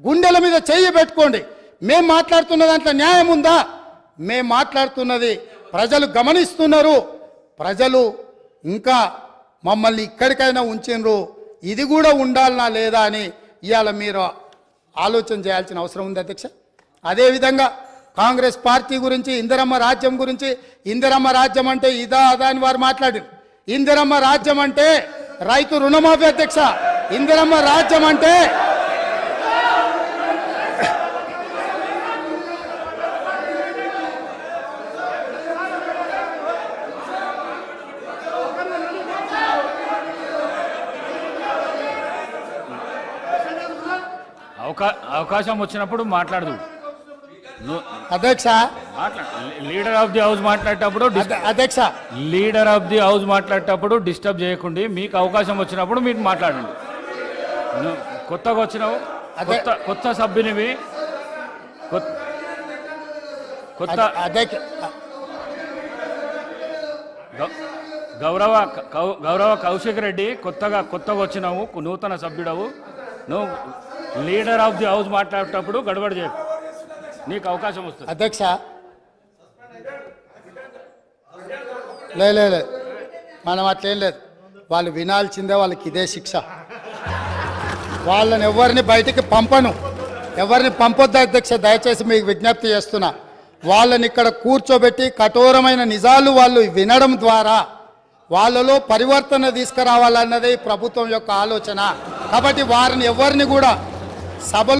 గుండెల మీద చెయ్యి పెట్టుకోండి. మేము మాట్లాడుతున్న దాంట్లో న్యాయం ఉందా? మేం మాట్లాడుతున్నది ప్రజలు గమనిస్తున్నారు. ప్రజలు ఇంకా మమ్మల్ని ఇక్కడికైనా ఉంచినరు. ఇది కూడా ఉండాలనా లేదా అని ఇవాళ మీరు ఆలోచన చేయాల్సిన అవసరం ఉంది అధ్యక్ష. అదేవిధంగా కాంగ్రెస్ పార్టీ గురించి ఇందిరమ్మ రాజ్యం గురించి ఇందిరమ్మ రాజ్యం అంటే ఇదా అదా అని వారు మాట్లాడారు. ఇందిరమ్మ రాజ్యం అంటే రైతు రుణమాఫీ అధ్యక్ష. ఇందిరమ్మ రాజ్యం అంటే అవకాశం వచ్చినప్పుడు మాట్లాడదు. అధ్యక్ష. లీడర్ ఆఫ్ ది హౌస్ మాట్లాడేటప్పుడు అధ్యక్ష. లీడర్ ఆఫ్ ది హౌస్ మాట్లాడేటప్పుడు డిస్టర్బ్ చేయకండి. మీకు అవకాశం వచ్చినప్పుడు మీరు మాట్లాడండి. కొత్తగా వచ్చినావు. కొత్త కొత్త సభ్యునివి. కొత్త- గౌరవ గౌరవ కౌశిక్ రెడ్డి కొత్తగా కొత్తగా వచ్చినావు. నూతన సభ్యుడవు. నువ్వు లీడర్ ఆఫ్ ది హౌస్ మాట్లాడేటప్పుడు గడబడి చేయకు. నీకు అవకాశం వస్తుంది. అధ్యక్ష. లే లే లే. మనం అట్లేం లేదు. వాళ్ళు వినాల్సిందే వాళ్ళకి ఇదే శిక్ష. వాళ్ళని ఎవరిని బయటికి పంపను. ఎవరిని పంపొద్దు అధ్యక్ష దయచేసి మీకు విజ్ఞప్తి చేస్తున్నా. వాళ్ళని ఇక్కడ కూర్చోబెట్టి కఠోరమైన నిజాలు వాళ్ళు వినడం ద్వారా వాళ్ళలో పరివర్తన తీసుకురావాలన్నదే ప్రభుత్వం యొక్క ఆలోచన. కాబట్టి వారిని ఎవరిని కూడా Sabalo.